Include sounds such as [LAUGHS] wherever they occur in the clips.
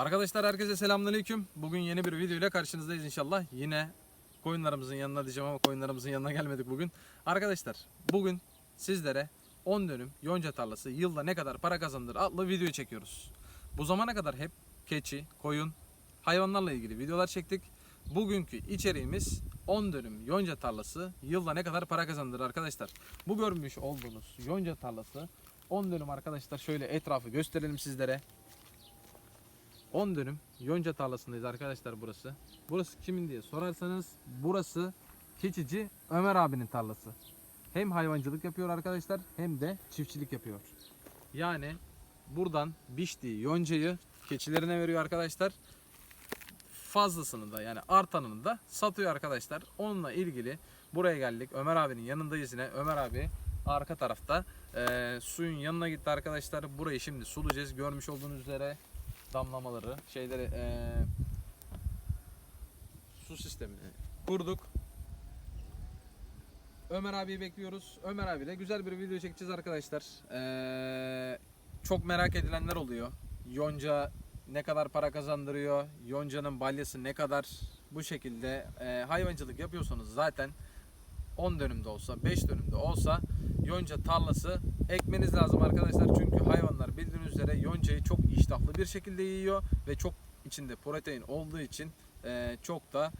Arkadaşlar herkese selamünaleyküm. Bugün yeni bir video ile karşınızdayız inşallah. Yine koyunlarımızın yanına diyeceğim ama koyunlarımızın yanına gelmedik bugün. Arkadaşlar bugün sizlere 10 dönüm yonca tarlası yılda ne kadar para kazandır adlı video çekiyoruz. Bu zamana kadar hep keçi, koyun, hayvanlarla ilgili videolar çektik. Bugünkü içeriğimiz 10 dönüm yonca tarlası yılda ne kadar para kazandır arkadaşlar. Bu görmüş olduğunuz yonca tarlası 10 dönüm arkadaşlar şöyle etrafı gösterelim sizlere. 10 dönüm yonca tarlasındayız arkadaşlar burası. Burası kimin diye sorarsanız burası keçici Ömer abinin tarlası. Hem hayvancılık yapıyor arkadaşlar hem de çiftçilik yapıyor. Yani buradan biçtiği yoncayı keçilerine veriyor arkadaşlar. Fazlasını da yani artanını da satıyor arkadaşlar. Onunla ilgili buraya geldik. Ömer abinin yanındayız yine. Ömer abi arka tarafta eee, suyun yanına gitti arkadaşlar. Burayı şimdi sulayacağız. Görmüş olduğunuz üzere damlamaları, şeyleri eee, su sistemini kurduk. Ömer abiyi bekliyoruz. Ömer abiyle güzel bir video çekeceğiz arkadaşlar. Eee, çok merak edilenler oluyor. Yonca ne kadar para kazandırıyor? Yonca'nın balyası ne kadar? Bu şekilde eee, hayvancılık yapıyorsanız zaten 10 dönümde olsa, 5 dönümde olsa yonca tarlası ekmeniz lazım arkadaşlar. Çünkü hayvanlar bildiğiniz üzere yoncayı çok iştahlı bir şekilde yiyor ve çok içinde protein olduğu için eee, çok da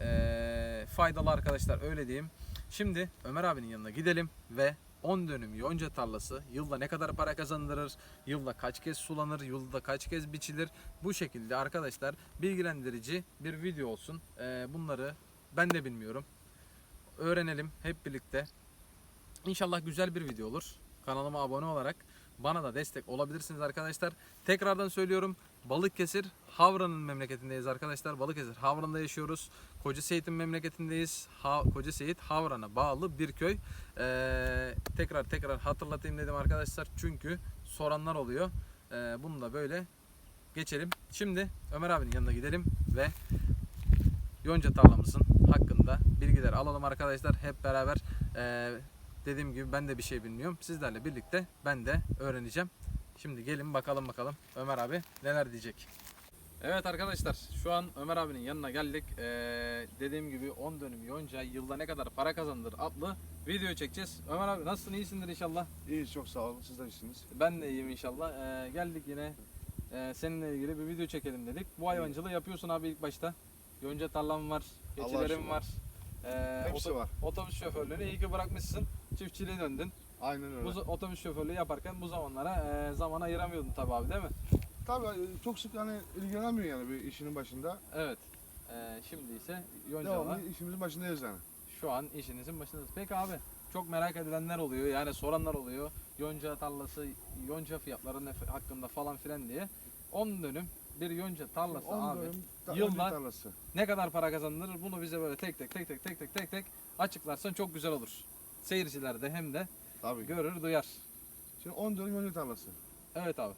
eee, faydalı arkadaşlar öyle diyeyim. Şimdi Ömer abinin yanına gidelim ve 10 dönüm yonca tarlası yılda ne kadar para kazandırır, yılda kaç kez sulanır, yılda kaç kez biçilir. Bu şekilde arkadaşlar bilgilendirici bir video olsun. Eee, bunları ben de bilmiyorum öğrenelim hep birlikte. İnşallah güzel bir video olur. Kanalıma abone olarak bana da destek olabilirsiniz arkadaşlar. Tekrardan söylüyorum. Balıkesir Havra'nın memleketindeyiz arkadaşlar. Balıkesir Havran'da yaşıyoruz. Koca memleketindeyiz. Ha, Koca Havran'a bağlı bir köy. Ee, tekrar tekrar hatırlatayım dedim arkadaşlar. Çünkü soranlar oluyor. Ee, bunu da böyle geçelim. Şimdi Ömer abinin yanına gidelim ve yonca tarlamızın hakkında bilgiler alalım arkadaşlar. Hep beraber eee, dediğim gibi ben de bir şey bilmiyorum. Sizlerle birlikte ben de öğreneceğim. Şimdi gelin bakalım bakalım Ömer abi neler diyecek. Evet arkadaşlar şu an Ömer abinin yanına geldik. Eee, dediğim gibi 10 dönüm yonca yılda ne kadar para kazandır adlı video çekeceğiz. Ömer abi nasılsın iyisindir inşallah. İyi çok sağ olun. Sizler iyisiniz. Ben de iyiyim inşallah. Eee, geldik yine eee, seninle ilgili bir video çekelim dedik. Bu hayvancılığı yapıyorsun abi ilk başta. Yonca tarlam var, aşkına. var. Eee, Hepsi var. Otobüs şoförlüğünü iyi ki bırakmışsın. Çiftçiliğe döndün. Aynen öyle. Bu otobüs şoförlüğü yaparken bu zamanlara eee, zaman ayıramıyordun tabii abi değil mi? Tabii e, çok sık hani ilgilenemiyor yani bir işinin başında. Evet. Eee, şimdi ise Yonca'la Devamlı işimizin başındayız yani. şu an işinizin başındasınız. Peki abi çok merak edilenler oluyor yani soranlar oluyor. Yonca tarlası, yonca fiyatları ne hakkında falan filan diye. 10 dönüm bir yonca tarlası 10 abi. dönüm ta- yılda- tarlası. ne kadar para kazandırır bunu bize böyle tek tek tek tek tek tek tek tek açıklarsan çok güzel olur. Seyirciler de hem de Tabii. görür duyar. Şimdi 10 dönüm öncü tarlası. Evet abi.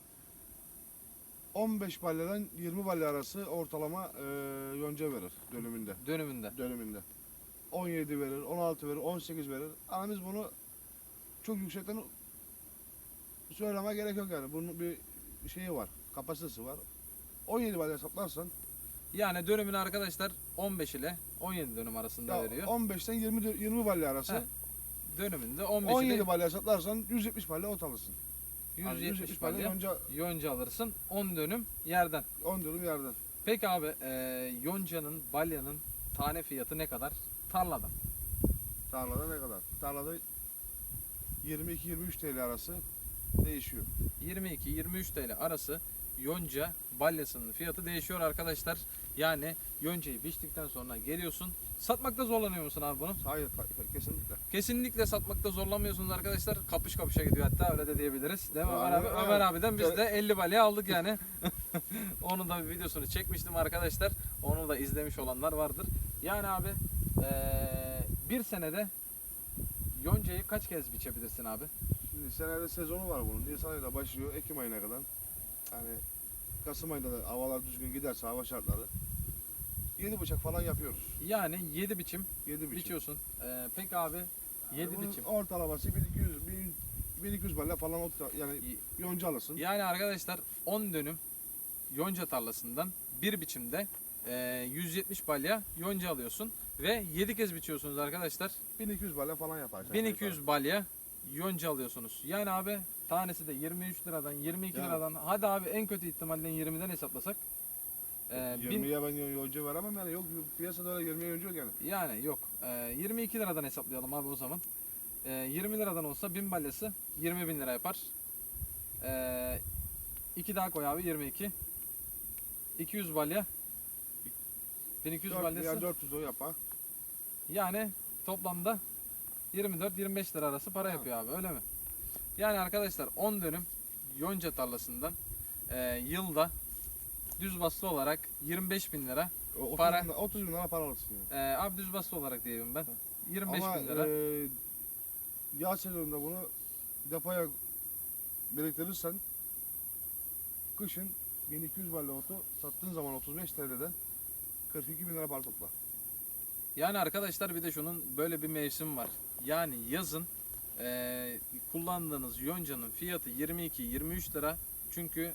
15 balyadan 20 balya arası ortalama e, yonca verir dönümünde. Dönümünde. Dönümünde. 17 verir, 16 verir, 18 verir. Ama biz bunu çok yüksekten söyleme gerek yok yani. Bunun bir şeyi var, kapasitesi var. 17 balya saplarsan Yani dönümünü arkadaşlar 15 ile 17 dönüm arasında ya veriyor. 15'ten 20 dö- 20 balya arası. Heh, Dönümünde 15 17 ile balya saplarsan 170 balya ot alırsın. Yani 170 balya yonca yonca alırsın 10 dönüm yerden. 10 dönüm yerden. Peki abi e, yoncanın, balyanın tane fiyatı ne kadar? Tarlada. Tarlada ne kadar? Tarlada 22-23 TL arası değişiyor. 22-23 TL arası yonca balyasının fiyatı değişiyor arkadaşlar. Yani yoncayı biçtikten sonra geliyorsun. Satmakta zorlanıyor musun abi bunu? Hayır kesinlikle. Kesinlikle satmakta zorlamıyorsunuz arkadaşlar. Kapış kapışa gidiyor hatta öyle de diyebiliriz. Değil mi Ömer abi? Ömer abiden biz de 50 balya aldık yani. [LAUGHS] Onun da bir videosunu çekmiştim arkadaşlar. Onu da izlemiş olanlar vardır. Yani abi eee, bir senede yoncayı kaç kez biçebilirsin abi? Şimdi senede sezonu var bunun. Nisan ayında başlıyor Ekim ayına kadar. Hani Kasım ayında da havalar düzgün giderse hava şartları 7 bıçak falan yapıyoruz. Yani 7 biçim 7 biçim. biçiyorsun. Eee peki abi 7 Bunun biçim. Ortalaması 1200 1000 1200 balya falan ot yani yonca alırsın. Yani arkadaşlar 10 dönüm yonca tarlasından bir biçimde e, 170 balya yonca alıyorsun ve 7 kez biçiyorsunuz arkadaşlar. 1200 balya falan yapar. 1200 balya yonca alıyorsunuz. Yani abi tanesi de 23 liradan 22 Yani. liradan hadi abi en kötü ihtimalle 20'den hesaplasak. E, bin- 20'ye ben yolcu veremem yani yok piyasada öyle 20'ye yolcu yok yani. Yani yok. Ee, 22 liradan hesaplayalım abi o zaman. Ee, 20 liradan olsa 1000 balyası 20 bin lira yapar. Ee, 2 daha koy abi 22. 200 balya. 1200 Dört- balyası. ya 400 o yapar. Yani toplamda 24-25 lira arası para Ha. yapıyor abi öyle mi? Yani arkadaşlar 10 dönüm yonca tarlasından e, yılda düz baslı olarak 25 bin lira. O 30 Para. Bin, lira- 30 bin lira para alırsın yani. E, abi düz baslı olarak diyelim ben. 25 Ama bin lira. e, yaz sezonunda bunu depoya biriktirirsen kışın 1200 balya otu sattığın zaman 35 TL'den 42 bin lira para topla. Yani arkadaşlar bir de şunun böyle bir mevsim var. Yani yazın eee, kullandığınız yoncanın fiyatı 22-23 lira. Çünkü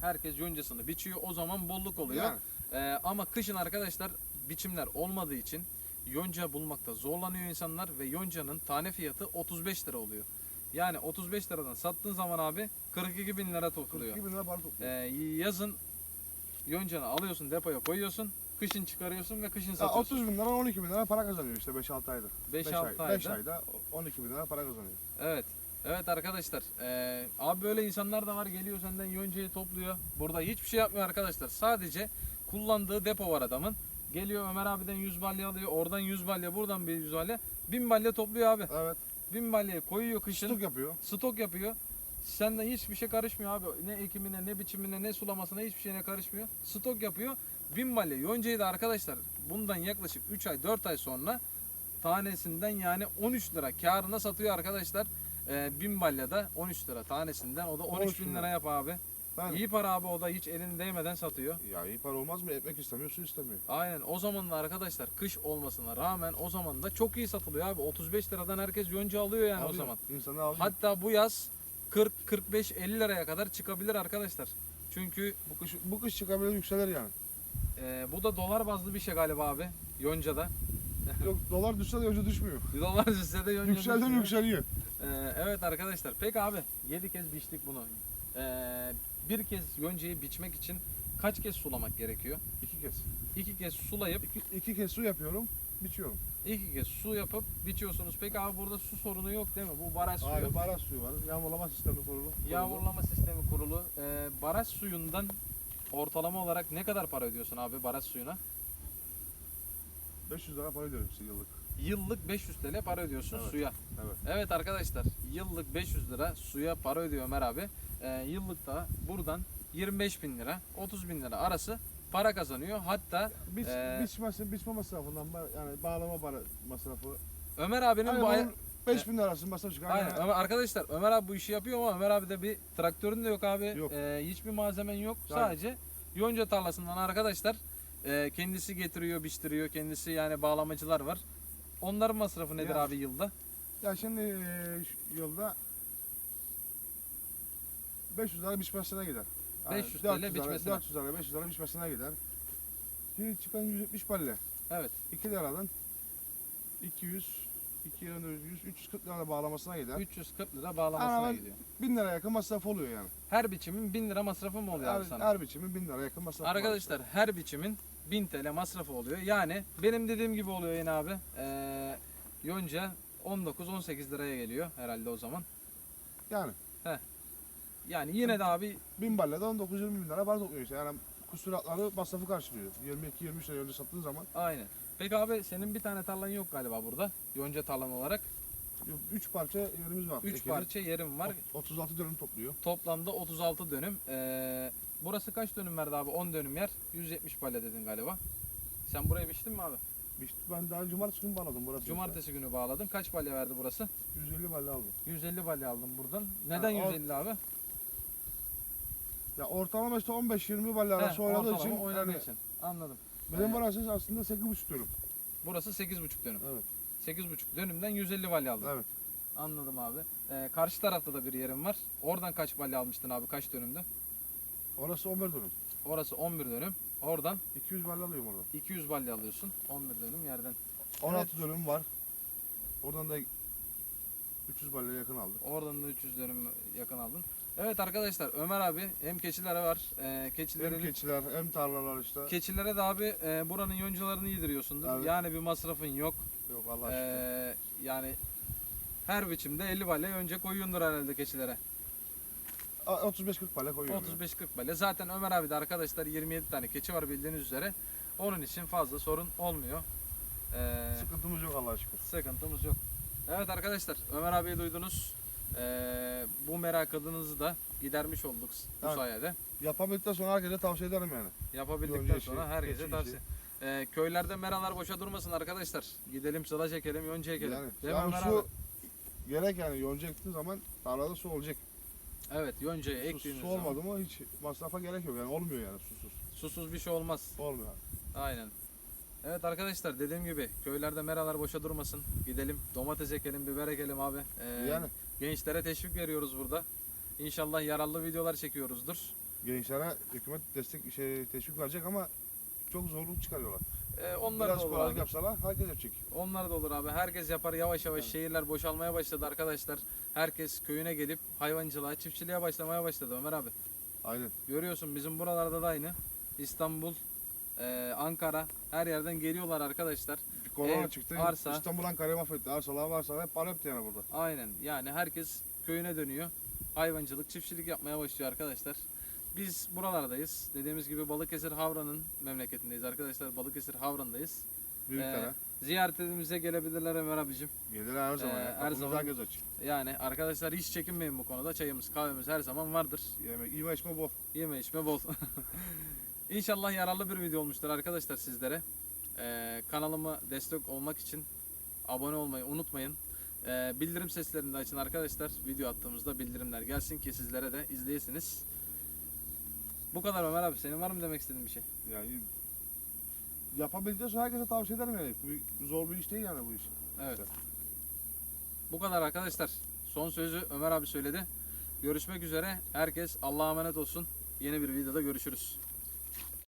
herkes yoncasını biçiyor. O zaman bolluk oluyor. Yani, Eee, ama kışın arkadaşlar biçimler olmadığı için yonca bulmakta zorlanıyor insanlar ve yoncanın tane fiyatı 35 lira oluyor. Yani 35 liradan sattığın zaman abi 42 bin lira topluyor. 42 bin lira para topla. Eee, yazın yoncanı alıyorsun depoya koyuyorsun. Kışın çıkarıyorsun ve kışın Ya satıyorsun. 30 bin lira 12 bin lira para kazanıyor işte 5-6 ayda. 5-6 ay, ayda. 5 ayda 12 bin lira para kazanıyor. Evet. Evet arkadaşlar. Ee, abi böyle insanlar da var geliyor senden yoncayı topluyor. Burada hiçbir şey yapmıyor arkadaşlar. Sadece kullandığı depo var adamın. Geliyor Ömer abiden 100 balya alıyor. Oradan 100 balya buradan bir 100 balya. 1000 balya topluyor abi. Evet. 1000 balyayı koyuyor kışın. Stok yapıyor. Stok yapıyor. Senden hiçbir şey karışmıyor abi. Ne ekimine, ne biçimine, ne sulamasına hiçbir şeyine karışmıyor. Stok yapıyor. 1000 balya yoncayı da arkadaşlar bundan yaklaşık 3 ay 4 ay sonra tanesinden yani 13 lira karına satıyor arkadaşlar. Ee, 1000 balya da 13 lira tanesinden o da 13 13 bin lira. yap abi. Ben, İyi para abi o da hiç elini değmeden satıyor. Ya iyi para olmaz mı? Ekmek istemiyor, su istemiyor. Aynen o zaman da arkadaşlar kış olmasına rağmen o zaman da çok iyi satılıyor abi. 35 liradan herkes yonca alıyor yani o Alıyor. zaman. İnsanlar alıyor. Hatta bu yaz 40 45 50 liraya kadar çıkabilir arkadaşlar. Çünkü Bu kış, bu kış çıkabilir yükselir yani. E, bu da dolar bazlı bir şey galiba abi. Yonca'da. [LAUGHS] Yok dolar düşse de önce düşmüyor. [LAUGHS] Dolar size de yonca. Yükseldi mi düşüyor. yükseliyor. E, evet arkadaşlar. Peki abi 7 kez biçtik bunu. E, bir kez yoncayı biçmek için kaç kez sulamak gerekiyor? İki kez. İki kez sulayıp İki, iki kez su yapıyorum, biçiyorum. iki kez su yapıp biçiyorsunuz. Peki abi burada su sorunu yok değil mi? Bu baraj suyu. Abi baraj suyu var, yağmurlama sistemi kurulu. Yağmurlama sistemi kurulu. E, baraj suyundan ortalama olarak ne kadar para ödüyorsun abi baraj suyuna? 500 lira para ödüyorum size yıllık. Yıllık 500 TL para ödüyorsun Evet, suya. evet. Evet arkadaşlar yıllık 500 lira suya para ödüyor Ömer abi. Ee, yıllık da buradan 25 bin lira 30 bin lira arası para kazanıyor. Hatta Biç, Ee, biçmesi, biçme masrafından ba- yani bağlama para masrafı. Ömer abinin Hani bu ay- bunun 5000 lira arası masraf çıkar. Aynen. Ömer, arkadaşlar Ömer abi bu işi yapıyor ama Ömer abi de bir traktörün de yok abi. Yok. Ee, hiçbir malzemen yok. Aynen. Sadece yonca tarlasından arkadaşlar e, kendisi getiriyor, biçtiriyor. Kendisi yani bağlamacılar var. Onların masrafı nedir Ya. abi yılda? Ya şimdi e, şu yılda 500 lira biçmesine gider. 500 TL 400 lira, biçmesine. 400 lira, 500 lira biçmesine gider. Şimdi çıkan 170 palle. Evet. 2 liradan 200, 2 liradan 100, 340 lira bağlamasına gider. 340 lira bağlamasına Ama gidiyor. 1000 lira yakın masraf oluyor yani. Her biçimin 1000 lira masrafı mı oluyor Her, abi sana? her biçimin 1000 lira yakın masraf var. Arkadaşlar her biçimin 1000 TL masrafı oluyor. Yani benim dediğim gibi oluyor yine abi. Ee, yonca 19-18 liraya geliyor herhalde o zaman. Yani Yani yine de abi 1000 balle de 19-20 bin lira para topluyor işte. Yani kusuratları masrafı karşılıyor. 22-23 lira önce sattığın zaman aynen. Peki abi senin bir tane tarlan yok galiba burada. Yonca tarlan olarak. 3 parça yerimiz var. 3 Ekili. parça yerim var. Ot- 36 dönüm topluyor. Toplamda 36 dönüm. Ee, burası kaç dönüm verdi abi? 10 dönüm yer. 170 balya dedin galiba. Sen buraya biçtin mi abi? İşte ben daha cumartesi günü bağladım burası. Cumartesi günü bağladın. Kaç balya verdi burası? işte. 150 balle aldım. 150 balya aldım buradan. Neden o- 150 abi? Ya ortalama işte 15-20 balle He, arası oynadığı ortalama için oynadığı yani için. Anladım. Benim burası aslında 8,5 dönüm. Burası 8,5 dönüm. Evet. 8,5 dönümden 150 balya aldım. Evet. Anladım abi. Ee, karşı tarafta da bir yerim var. Oradan kaç balya almıştın abi? Kaç dönümde? Orası 11 dönüm. Orası 11 dönüm. Oradan 200 balya alıyorum oradan. 200 balya alıyorsun. 11 dönüm yerden. 16 dönüm var. Oradan da 300 balya yakın aldık. Oradan da 300 dönüm yakın aldın. Evet arkadaşlar Ömer abi hem keçilere var. E, Hem keçilerin keçiler hem tarlalar işte. Keçilere de abi e, buranın yoncalarını yediriyorsundur. Evet. Yani bir masrafın yok. Yok Allah aşkına. E, yani her biçimde 50 balya önce koyuyordur herhalde keçilere. A- 35-40 balya koyuyorum. ya. 35-40 balya. Zaten Ömer abi de arkadaşlar 27 tane keçi var bildiğiniz üzere. Onun için fazla sorun olmuyor. E, Sıkıntımız yok Allah aşkına. sıkıntımız yok. Evet arkadaşlar Ömer abiyi duydunuz. E, bu merakınızı da gidermiş olduk bu Evet. sayede. Yapabildikten sonra herkese tavsiye ederim yani. Yapabildikten Yonca işi, sonra herkese keçi tavsiye. Ee, köylerde meralar boşa durmasın arkadaşlar. Gidelim sıla çekelim, yonca ekelim. Yani, Değil mi yani Ömer su abi? gerek yani yonca ektiğin zaman tarlada su olacak. Evet, yoncayı Su, ektiğimiz su zaman olmadı mı hiç masrafa gerek yok yani olmuyor yani susuz. susuz bir şey olmaz. Olmuyor. Aynen. Evet arkadaşlar dediğim gibi köylerde meralar boşa durmasın. Gidelim domates ekelim, biber ekelim abi. Ee, Yani Gençlere teşvik veriyoruz burada. İnşallah yararlı videolar çekiyoruzdur. gençlere hükümet destek şey teşvik verecek ama çok zorluk çıkarıyorlar. Ee, onlar Biraz da olur kolaylık abi. yapsalar herkes yapacak. Onlar da olur abi. Herkes yapar yavaş yavaş Evet. şehirler boşalmaya başladı arkadaşlar. Herkes köyüne gelip hayvancılığa, çiftçiliğe başlamaya başladı Ömer abi. Aynen. Görüyorsun bizim buralarda da aynı. İstanbul, e, Ankara her yerden geliyorlar arkadaşlar. Ev, çıktı. arsa. İstanbul Ankara'yı mahvetti. Arsalar varsa hep para etti yani burada. Aynen yani herkes köyüne dönüyor. Hayvancılık, çiftçilik yapmaya başlıyor arkadaşlar. Biz buralardayız. Dediğimiz gibi Balıkesir Havran'ın memleketindeyiz arkadaşlar. Balıkesir Havran'dayız. Büyüklere. Ziyaretimize gelebilirler Ömer abicim. Gelir her zaman. Ee, ya. her zaman- herkes açık. Yani arkadaşlar hiç çekinmeyin bu konuda. Çayımız, kahvemiz her zaman vardır. Yemek, yeme içme bol. Yeme içme bol. [LAUGHS] İnşallah yararlı bir video olmuştur arkadaşlar sizlere. Ee, kanalıma destek olmak için abone olmayı unutmayın. Ee, bildirim seslerini de açın arkadaşlar. Video attığımızda bildirimler gelsin ki sizlere de izleyesiniz. Bu kadar Ömer abi. Senin var mı demek istediğin bir şey? Yani yapabildikten sonra herkese tavsiye ederim yani. Bu zor bir iş değil yani bu iş. Evet. İşte. Bu kadar arkadaşlar. Son sözü Ömer abi söyledi. Görüşmek üzere. Herkes Allah'a emanet olsun. Yeni bir videoda görüşürüz.